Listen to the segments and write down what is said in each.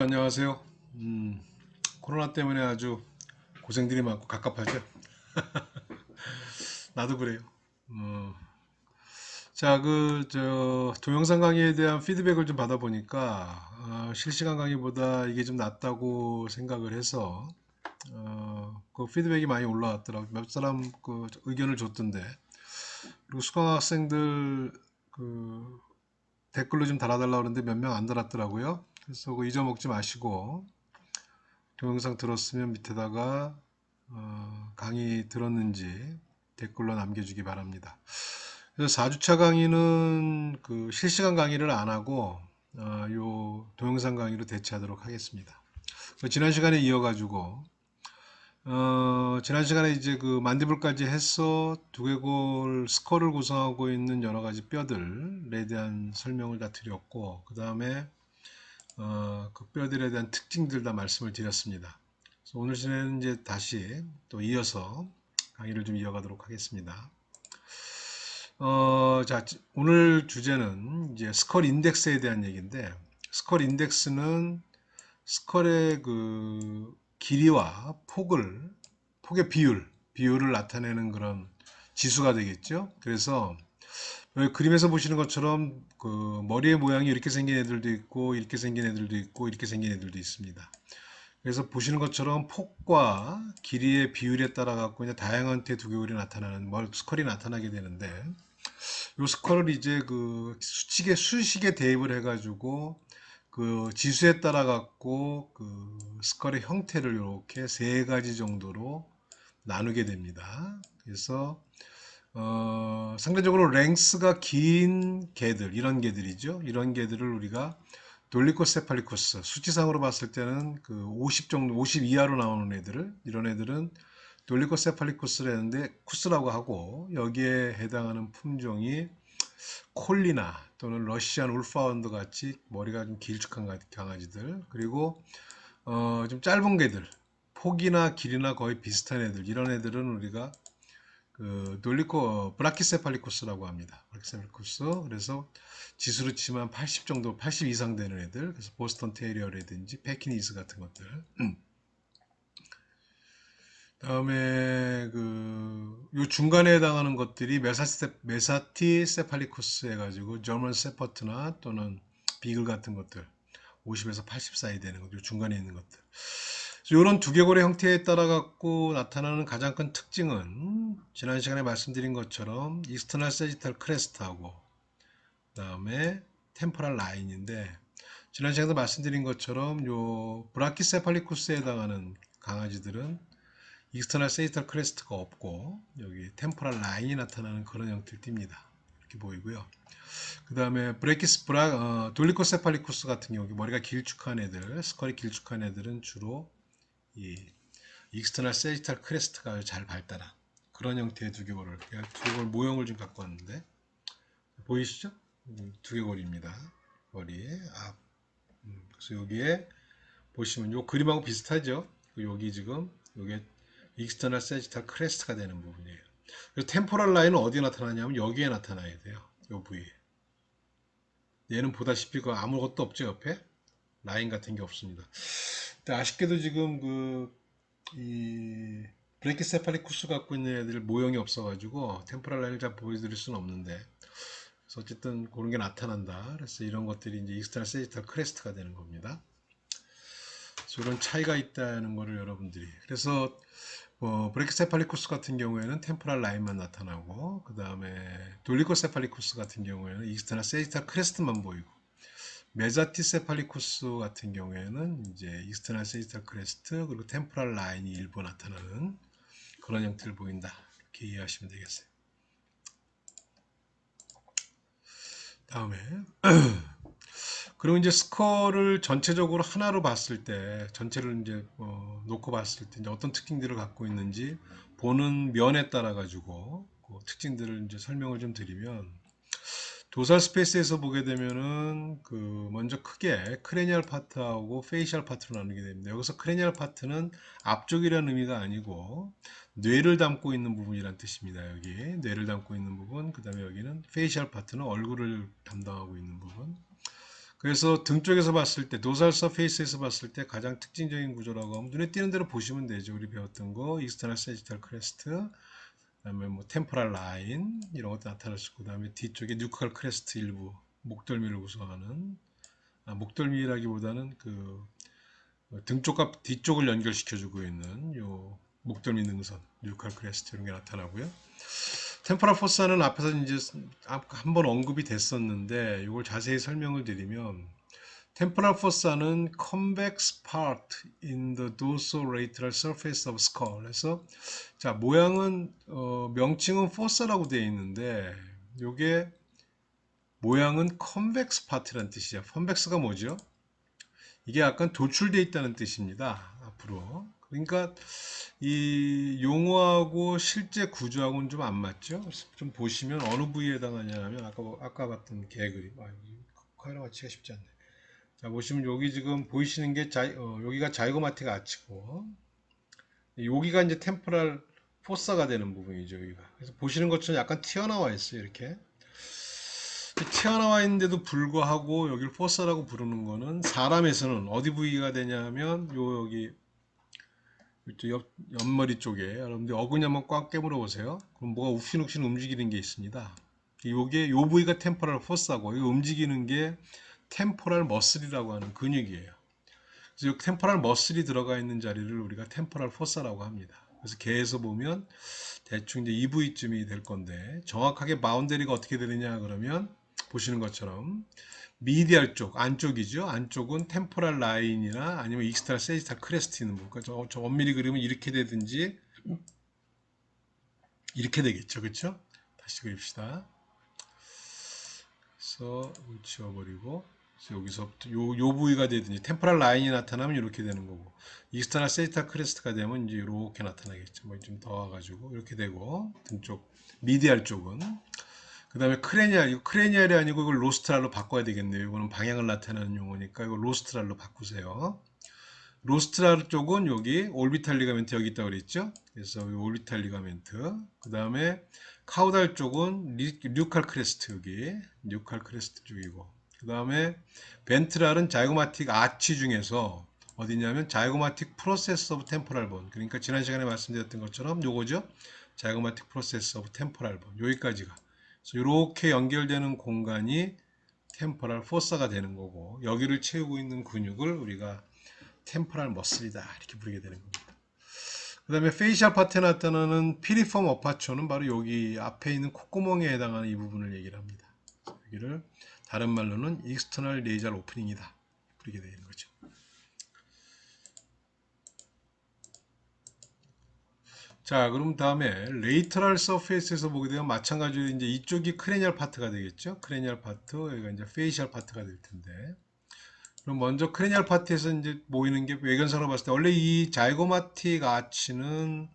안녕하세요. 음, 코로나 때문에 아주 고생들이 많고 갑갑하죠. 나도 그래요. 어, 자, 그, 저, 동영상 강의에 대한 피드백을 좀 받아보니까, 어, 실시간 강의보다 이게 좀 낫다고 생각을 해서, 어, 그 피드백이 많이 올라왔더라고요. 몇 사람 그 의견을 줬던데, 그리고 수강 학생들 그 댓글로 좀 달아달라고 그러는데 몇 명 안 달았더라고요. 그래서 그 잊어먹지 마시고 동영상 들었으면 밑에다가 어, 강의 들었는지 댓글로 남겨주기 바랍니다. 그래서 4주차 강의는 그 실시간 강의를 안 하고 어, 요 동영상 강의로 대체하도록 하겠습니다. 그 지난 시간에 이어가지고 어, 지난 시간에 이제 그 만디블까지 해서 두개골 스컬을 구성하고 있는 여러 가지 뼈들에 대한 설명을 다 드렸고 그 다음에 어, 그 뼈들에 대한 특징들 다 말씀을 드렸습니다. 오늘 시간에는 이제 다시 또 이어서 강의를 좀 이어가도록 하겠습니다. 어, 자, 오늘 주제는 이제 스컬 인덱스에 대한 얘기인데, 스컬 인덱스는 스컬의 그 길이와 폭을, 폭의 비율, 비율을 나타내는 그런 지수가 되겠죠. 그래서 그림에서 보시는 것처럼 그 머리의 모양이 이렇게 생긴 애들도 있고 이렇게 생긴 애들도 있고 이렇게 생긴 애들도 있습니다. 그래서 보시는 것처럼 폭과 길이의 비율에 따라 갖고 이제 다양한 태 두개골이 나타나는 뭘 스컬이 나타나게 되는데 이 스컬을 이제 그 수식에 수식에 대입을 해가지고 그 지수에 따라 갖고 그 스컬의 형태를 이렇게 세 가지 정도로 나누게 됩니다. 그래서 어, 상대적으로 랭스가 긴 개들, 이런 개들이죠. 이런 개들을 우리가 돌리코세팔리쿠스, 수치상으로 봤을 때는 그 50 정도, 50 이하로 나오는 애들을, 이런 애들은 돌리코세팔리쿠스를 했는데 쿠스라고 하고, 여기에 해당하는 품종이 콜리나 또는 러시안 울파운드 같이 머리가 좀 길쭉한 강아지들, 그리고 어, 좀 짧은 개들, 폭이나 길이나 거의 비슷한 애들, 이런 애들은 우리가 그 놀리코 브라키세팔리쿠스라고 합니다. 브라키세팔리쿠스. 그래서 지수로 치면 80 정도 80 이상 되는 애들. 그래서 보스턴 테리어라든지 패키니스 같은 것들. 다음에 그 요 중간에 해당하는 것들이 메사티, 메사티 세팔리쿠스 해가지고 저먼 세퍼트나 또는 비글 같은 것들. 50에서 80 사이 되는 것들 중간에 있는 것들 이런 두개골의 형태에 따라 갖고 나타나는 가장 큰 특징은 지난 시간에 말씀드린 것처럼 이스터널 세지탈 크레스트하고 그 다음에 템포랄 라인인데 지난 시간에도 말씀드린 것처럼 요 브라키세팔리쿠스에 해당하는 강아지들은 이스터널 세지탈 크레스트가 없고 여기 템포랄 라인이 나타나는 그런 형태를 띱니다. 이렇게 보이고요. 그 다음에 브레키스 브라 어, 돌리코세팔리쿠스 같은 경우 머리가 길쭉한 애들, 스컬이 길쭉한 애들은 주로 이 익스터널 세지탈 크레스트가 잘 발달한 그런 형태의 두개골을 두개골 모형을 좀 갖고 왔는데 보이시죠? 음, 두개골입니다. 머리에 앞 음, 그래서 여기에 보시면 요 그림하고 비슷하죠? 여기 지금 요게 익스터널 세지탈 크레스트가 되는 부분이에요. 그래서 템포럴 라인은 어디에 나타나냐면 여기에 나타나야 돼요. 요 부위에. 얘는 보다시피 그 아무것도 없죠 옆에 라인 같은 게 없습니다. 아쉽게도 지금 그 이 브레이키세팔리쿠스 갖고 있는 애들 모형이 없어가지고 템포랄 라인을 잘 보여드릴 수는 없는데 그래서 어쨌든 그런 게 나타난다. 그래서 이런 것들이 이제 익스트라 세지탈 크레스트가 되는 겁니다. 이런 차이가 있다는 거를 여러분들이 그래서 뭐 브레이키세팔리쿠스 같은 경우에는 템포랄 라인만 나타나고 그 다음에 돌리코세팔리쿠스 같은 경우에는 익스트라 세지탈 크레스트만 보이고 메자티세팔리쿠스 같은 경우에는 이제 익스터널 세지탈 크레스트 그리고 템포랄 라인이 일부 나타나는 그런 형태를 보인다. 이렇게 이해하시면 되겠어요. 다음에 그리고 이제 스컬을 전체적으로 하나로 봤을 때 전체를 이제 어, 놓고 봤을 때 어떤 특징들을 갖고 있는지 보는 면에 따라 가지고 그 특징들을 이제 설명을 좀 드리면 도살 스페이스에서 보게 되면은 그 먼저 크게 크레니얼 파트하고 페이셜 파트로 나누게 됩니다. 여기서 크레니얼 파트는 앞쪽이라는 의미가 아니고 뇌를 담고 있는 부분이란 뜻입니다. 여기 뇌를 담고 있는 부분, 그 다음에 여기는 페이셜 파트는 얼굴을 담당하고 있는 부분. 그래서 등 쪽에서 봤을 때 도살 서페이스에서 봤을 때 가장 특징적인 구조라고 하면 눈에 띄는 대로 보시면 되죠. 우리 배웠던 거 익스터널 세지탈 크레스트 그 다음에 뭐 템포랄 라인 이런 것도 나타날 수 있고 그다음에 뒤쪽에 뉴클 크레스트 일부 목덜미를 구성하는 아, 목덜미라기보다는 그 등 쪽과 뒤쪽을 연결시켜주고 있는 요 목덜미 능선 뉴클 크레스트 이런 게 나타나고요. 템포랄 포사는 앞에서 이제 한 번 언급이 됐었는데 이걸 자세히 설명을 드리면 템포랄 포사는 convex part in the dorsolateral surface of skull. 그래서 자 모양은 어, 명칭은 fosa라고 되어 있는데 이게 모양은 convex part라는 뜻이죠. convex가 뭐죠? 이게 약간 도출되어 있다는 뜻입니다. 앞으로. 그러니까 이 용어하고 실제 구조하고는 좀 안 맞죠? 좀 보시면 어느 부위에 해당하냐면 아까 아까 봤던 개 그림. 아, 카메라 맞히기가 쉽지 않네. 자 보시면 여기 지금 보이시는 게 자, 어, 여기가 자이고마티가 아치고 여기가 이제 템포랄 포사가 되는 부분이죠. 여기가. 그래서 보시는 것처럼 약간 튀어나와 있어요. 이렇게. 튀어나와 있는데도 불구하고 여기를 포사라고 부르는 거는 사람에서는 어디 부위가 되냐면 요 여기 옆, 옆머리 쪽에 여러분들 어근이 한번 꽉 깨물어 보세요. 그럼 뭐가 욱신욱신 움직이는 게 있습니다. 요게 요 부위가 템포랄 포사고 이 움직이는 게 템포랄 머슬이라고 하는 근육이에요. 그래서 이 템포랄 머슬이 들어가 있는 자리를 우리가 템포랄 포사라고 합니다. 그래서 개에서 보면 대충 이제 이 부위쯤이 될 건데 정확하게 바운더리가 어떻게 되느냐 그러면 보시는 것처럼 미디얼 쪽 안쪽이죠. 안쪽은 템포랄 라인이나 아니면 익스트라 세지탈 크레스트 있는 부분. 그러니까 저, 저 엄밀히 그리면 이렇게 되든지 이렇게 되겠죠. 그렇죠? 다시 그립시다. 그래서 지워버리고 그래서 여기서부터 요, 요 부위가 되든지 템포랄 라인이 나타나면 이렇게 되는 거고 익스터널 세지탈 크레스트가 되면 이제 이렇게 나타나겠죠. 뭐 좀 더 와가지고 이렇게 되고 등 쪽 미디얼 쪽은 그 다음에 크레니알, 이거 크레니알이 아니고 이걸 로스트랄로 바꿔야 되겠네요. 이거는 방향을 나타내는 용어니까 이거 로스트랄로 바꾸세요. 로스트랄 쪽은 여기 올비탈 리가멘트 여기 있다고 그랬죠? 그래서 이 올비탈 리가멘트. 그 다음에 카우달 쪽은 리, 류칼 크레스트 여기 류칼 크레스트 쪽이고 그 다음에 벤트랄은 자이고마틱 아치 중에서 어디냐면 자이고마틱 프로세스 오브 템포랄 본. 그러니까 지난 시간에 말씀드렸던 것처럼 요거죠. 자이고마틱 프로세스 오브 템포랄 본. 여기까지가. 이렇게 연결되는 공간이 템포랄 포사가 되는 거고 여기를 채우고 있는 근육을 우리가 템포랄 머슬이다. 이렇게 부르게 되는 겁니다. 그 다음에 페이셜 파트에 나타나는 피리폼 어파초는 바로 여기 앞에 있는 콧구멍에 해당하는 이 부분을 얘기를 합니다. 여기를 다른 말로는 익스터널 레이저 오프닝이다 부르게 되는 거죠. 자, 그럼 다음에 레이터럴 서페이스에서 보게 되면 마찬가지로 이제 이쪽이 크레니얼 파트가 되겠죠. 크레니얼 파트, 여기가 이제 페이셜 파트가 될 텐데. 그럼 먼저 크레니얼 파트에서 이제 보이는 게 외견상으로 봤을 때 원래 이 자이고마틱 아치는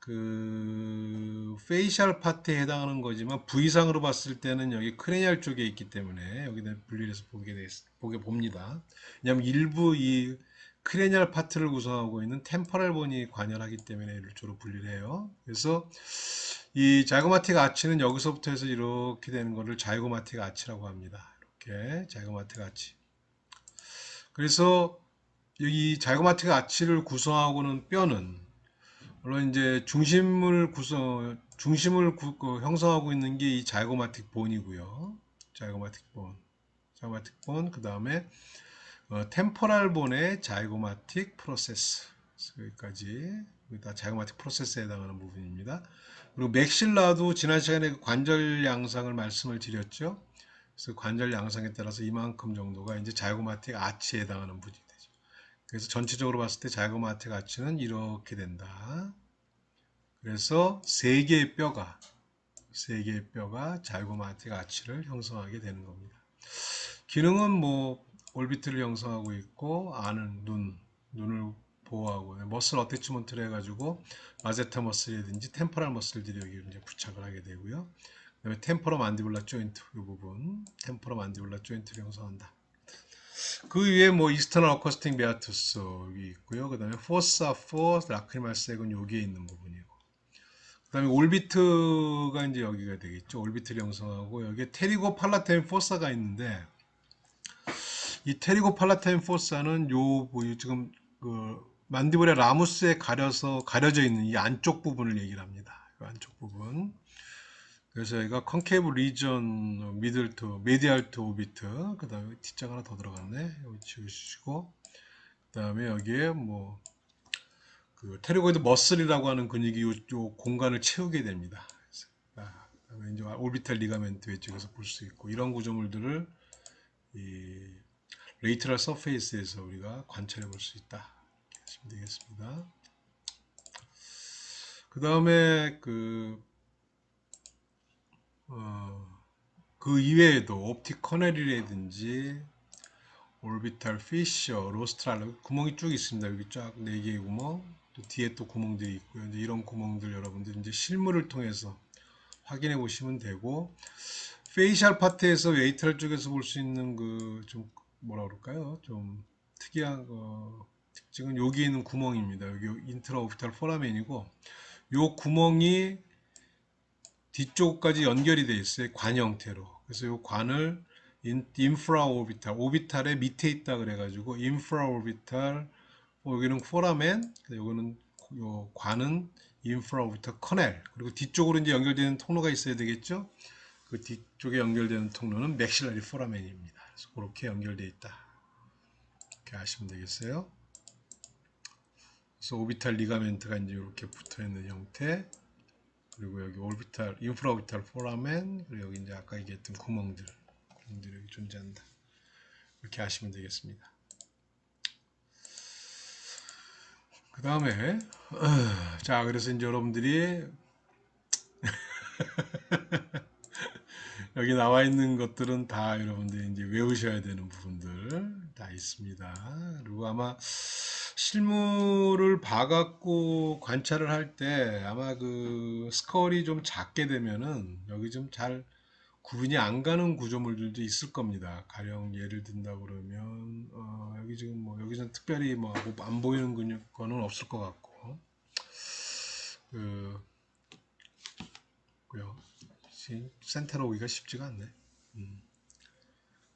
그 페이셜 파트에 해당하는 거지만 부위상으로 봤을 때는 여기 크레니얼 쪽에 있기 때문에 여기다 분리를 해서 보게 되, 보게 봅니다. 왜냐하면 일부 이 크레니얼 파트를 구성하고 있는 템퍼럴 본이 관여하기 때문에 이를 주로 분리를 해요. 그래서 이 자이고마틱 아치는 여기서부터 해서 이렇게 되는 것을 자이고마틱 아치라고 합니다. 이렇게 자이고마틱 아치. 그래서 여기 자이고마틱 아치를 구성하고는 뼈는 물론 이제 중심을 구성 중심을 구, 그, 형성하고 있는 게 이 자이고마틱 본이고요. 자이고마틱 본, 자이고마틱 본, 그 다음에 어, 템포랄 본의 자이고마틱 프로세스 여기까지 다 자이고마틱 프로세스에 해당하는 부분입니다. 그리고 맥실라도 지난 시간에 그 관절 양상을 말씀을 드렸죠. 그래서 관절 양상에 따라서 이만큼 정도가 이제 자이고마틱 아치에 해당하는 부분이. 그래서 전체적으로 봤을 때 자이고마틱 아치는 이렇게 된다. 그래서 세 개의 뼈가 세 개의 뼈가 자이고마틱 아치를 형성하게 되는 겁니다. 기능은 뭐 올비트를 형성하고 있고 안은 눈, 눈을 보호하고 머슬 어태치먼트를 해가지고 마제타 머슬이든지 템포랄 머슬들이 여기 이제 부착을 하게 되고요. 그 다음에 템포로 만디블라 조인트 이 부분 템포로 만디블라 조인트를 형성한다. 그 위에 뭐 이스터널 어커스팅 베아투스 여기 있고요. 그 다음에 포사 포 라크리말 색은 여기에 있는 부분이고. 그 다음에 올비트가 이제 여기가 되겠죠. 올비트를 형성하고 여기에 테리고 팔라테인 포사가 있는데 이 테리고 팔라타인 포사는 요, 뭐, 이 지금 그 만디블의 라무스에 가려서 가려져 있는 이 안쪽 부분을 얘기를 합니다. 이 안쪽 부분. 그래서 여기가 컨케이브 리전 미들 투 메디알 투 오비트 그 다음에 T자가 하나 더 들어갔네 여기 지우시고 그 다음에 여기에 뭐 그 테리고이드 머슬이라고 하는 근육이 요, 요 공간을 채우게 됩니다. 아, 그다음에 이제 올비탈 리가멘트 외쪽에서 볼 수 있고 이런 구조물들을 이 레이트럴 서페이스에서 우리가 관찰해 볼 수 있다. 이렇게 하시면 되겠습니다. 그 다음에 그, 어, 그 이외에도 옵틱 커넬이라든지 올비탈 피셔, 로스트랄 구멍이 쭉 있습니다. 여기 쫙네 개의 구멍, 또 뒤에 또 구멍들이 있고요. 이제 이런 구멍들 여러분들 이제 실물을 통해서 확인해 보시면 되고 페이셜 파트에서 웨이트럴 쪽에서 볼 수 있는 그 좀 뭐라 그럴까요? 좀 특이한 거 특징은 여기 있는 구멍입니다. 여기 인트라 오비탈 포라멘이고 요 구멍이 뒤쪽까지 연결이 돼 있어요. 관 형태로. 그래서 요 관을 인프라 오비탈, 오비탈의 밑에 있다 그래가지고 인프라 오비탈, 뭐 여기는 포라멘, 요거는 요 관은 인프라 오비탈 커넬, 그리고 뒤쪽으로 이제 연결되는 통로가 있어야 되겠죠. 그 뒤쪽에 연결되는 통로는 맥실라리 포라멘입니다. 그래서 그렇게 연결되어 있다. 이렇게 아시면 되겠어요. 그래서 오비탈 리가멘트가 이제 이렇게 붙어 있는 형태. 그리고 여기 오비탈, 인프라 오비탈 포라멘, 그리고 여기 이제 아까 얘기했던 구멍들, 구멍들이 여기 존재한다. 이렇게 아시면 되겠습니다. 그 다음에, 자, 그래서 이제 여러분들이 여기 나와 있는 것들은 다 여러분들이 이제 외우셔야 되는 부분들 다 있습니다. 그리고 아마 실물을 봐갖고 관찰을 할 때 아마 그 스컬이 좀 작게 되면은 여기 좀 잘 구분이 안 가는 구조물들도 있을 겁니다. 가령 예를 든다 그러면 어 여기 지금 뭐 여기서는 특별히 뭐 안 보이는 거는 없을 것 같고 그 고요 센터로 오기가 쉽지가 않네. 음.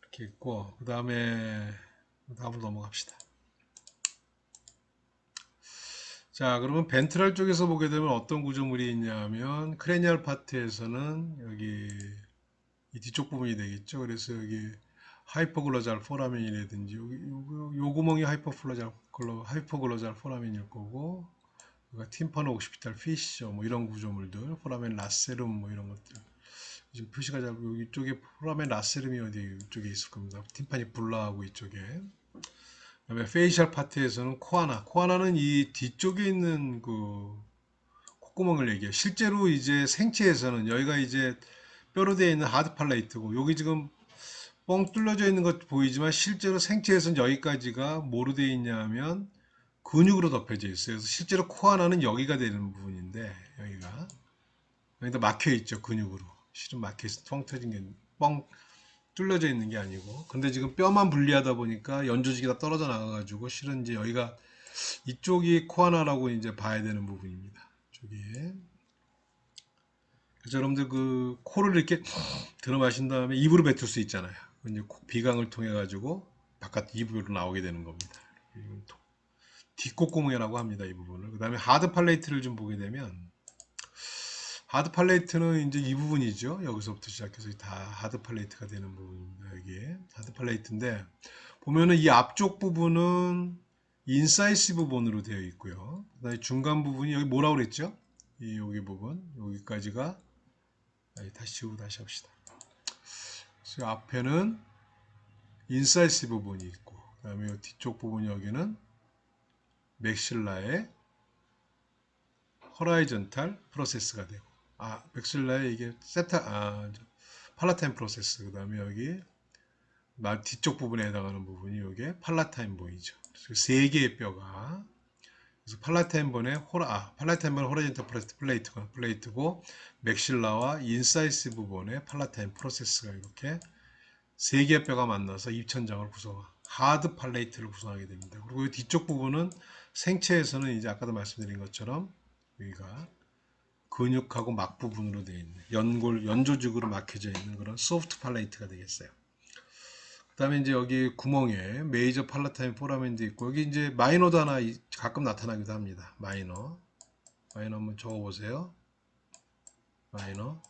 이렇게 있고 그 다음에 다음으로 넘어갑시다. 자, 그러면 벤트랄 쪽에서 보게 되면 어떤 구조물이 있냐면 크레니얼 파트에서는 여기 이 뒤쪽 부분이 되겠죠. 그래서 여기 하이퍼글로잘 포라멘이라든지 여기 요, 요 구멍이 하이퍼글로잘 하이퍼글로잘 포라멘일 거고 여기가 팀파노 옥시피탈 피셔 뭐 이런 구조물들 포라멘 라세름 뭐 이런 것들 지금 표시가 잘 여기 쪽에 포라멘 라세름이 어디 이쪽에 있을 겁니다. 팀파니 불라하고 이쪽에 그다음에 페이셜 파트에서는 코아나 코아나는 이 뒤쪽에 있는 그 콧구멍을 얘기해요. 실제로 이제 생체에서는 여기가 이제 뼈로 되어 있는 하드 팔레이트고 여기 지금 뻥 뚫려져 있는 것 보이지만 실제로 생체에서는 여기까지가 뭐로 되어 있냐면 근육으로 덮여져 있어요. 그래서 실제로 코 하나는 여기가 되는 부분인데 여기가 여기다 막혀 있죠 근육으로 실은 막혀 있어 뻥 터진 게 뻥 뚫려져 있는 게 아니고 근데 지금 뼈만 분리하다 보니까 연조직이 다 떨어져 나가가지고 실은 이제 여기가 이쪽이 코 하나라고 이제 봐야 되는 부분입니다. 저기에 그래서 여러분들 그 코를 이렇게 들어 마신 다음에 입으로 뱉을 수 있잖아요. 이제 비강을 통해 가지고 바깥 입으로 나오게 되는 겁니다. 뒷콧구멍이라고 합니다. 이 부분을. 그 다음에 하드 팔레이트를 좀 보게 되면 하드 팔레이트는 이제 이 부분이죠. 여기서부터 시작해서 다 하드 팔레이트가 되는 부분입니다. 여기에 하드 팔레이트인데 보면은 이 앞쪽 부분은 인사이시브 본으로 되어 있고요. 그다음에 중간 부분이 여기 뭐라고 그랬죠? 이 여기 부분 여기까지가 다시 지우고 다시 합시다. 그래서 앞에는 인사이시브 본이 있고 그다음에 뒤쪽 부분 여기는 맥실라의 허라이전탈 프로세스가 되고 아 맥실라의 이게 세타 아 팔라타임 프로세스 그 다음에 여기 말 뒤쪽 부분에 해당하는 부분이 이게 팔라타임 본이죠. 세 개의 뼈가 그래서 팔라타임 본의 호라 아 팔라타임 본의 호라이전탈 플레이트가 플레이트고 맥실라와 인사이시브 본의 팔라타임 프로세스가 이렇게 세 개의 뼈가 만나서 입천장을 구성하 하드 팔레이트를 구성하게 됩니다. 그리고 이 뒤쪽 부분은 생체에서는 이제 아까도 말씀드린 것처럼 여기가 근육하고 막 부분으로 되어 있는 연골 연조직으로 막혀져 있는 그런 소프트 팔레이트가 되겠어요. 그다음에 이제 여기 구멍에 메이저 팔라타임 포라멘도 있고 여기 이제 마이너도 하나 이- 가끔 나타나기도 합니다. 마이너. 마이너 한번 적어 보세요. 마이너.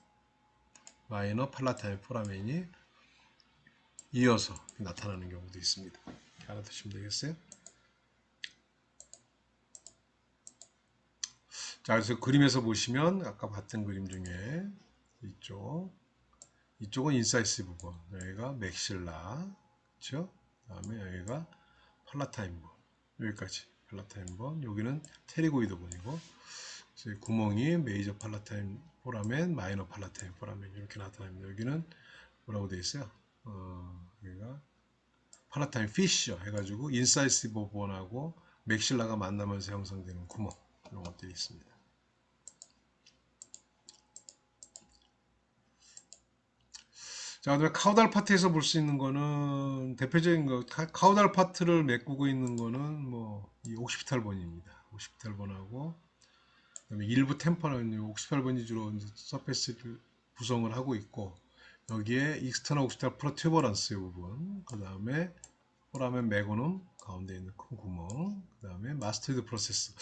마이너 팔라타임 포라멘이 이어서 나타나는 경우도 있습니다. 알아두시면 되겠어요. 자, 그래서 그림에서 보시면 아까 봤던 그림 중에 이쪽 이쪽은 인사이스 부분, 여기가 맥실라, 그렇죠? 그다음에 여기가 팔라타임 본, 여기까지 팔라타임 본, 여기는 테리고이드 본이고, 구멍이 메이저 팔라타임 포라멘, 마이너 팔라타임 포라멘 이렇게 나타납니다. 여기는 뭐라고 되어 있어요? 어, 여기가 팔라타임 피셔 해가지고 인사이스 부분하고 맥실라가 만나면서 형성되는 구멍 이런 것들이 있습니다. 자, 그다음에 카우달 파트에서 볼 수 있는 거는 대표적인 거 카- 카우달 파트를 메꾸고 있는 거는 뭐이 옥시피탈본입니다. 옥시피탈본하고 그다음에 일부 템퍼는 옥시피탈본이 주로 이제 서페스를 구성을 하고 있고 여기에 익스터널 옥시피탈 프로튜버런스 부분, 그다음에 포라멘 메고눔 가운데 있는 큰 구멍, 그다음에 마스터드 프로세스.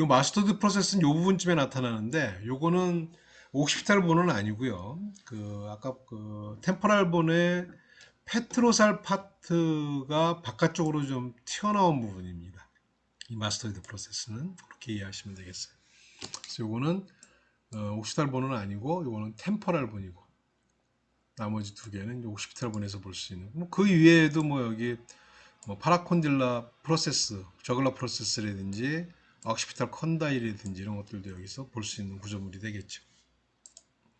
요 마스터드 프로세스는 요 부분쯤에 나타나는데 요거는 옥시피탈 본은 아니고요. 그 아까 그 템포랄 본의 페트로살 파트가 바깥쪽으로 좀 튀어나온 부분입니다. 이 마스터드 프로세스는 그렇게 이해하시면 되겠어요. 그래서 요거는 어, 옥시피탈 본은 아니고 요거는 템포랄 본이고 나머지 두 개는 이제 옥시피탈 본에서 볼 수 있는 뭐그 이외에도 뭐 여기 뭐 파라콘딜라 프로세스, 저글라 프로세스라든지 옥시피탈 컨다일이라든지 이런 것들도 여기서 볼 수 있는 구조물이 되겠죠.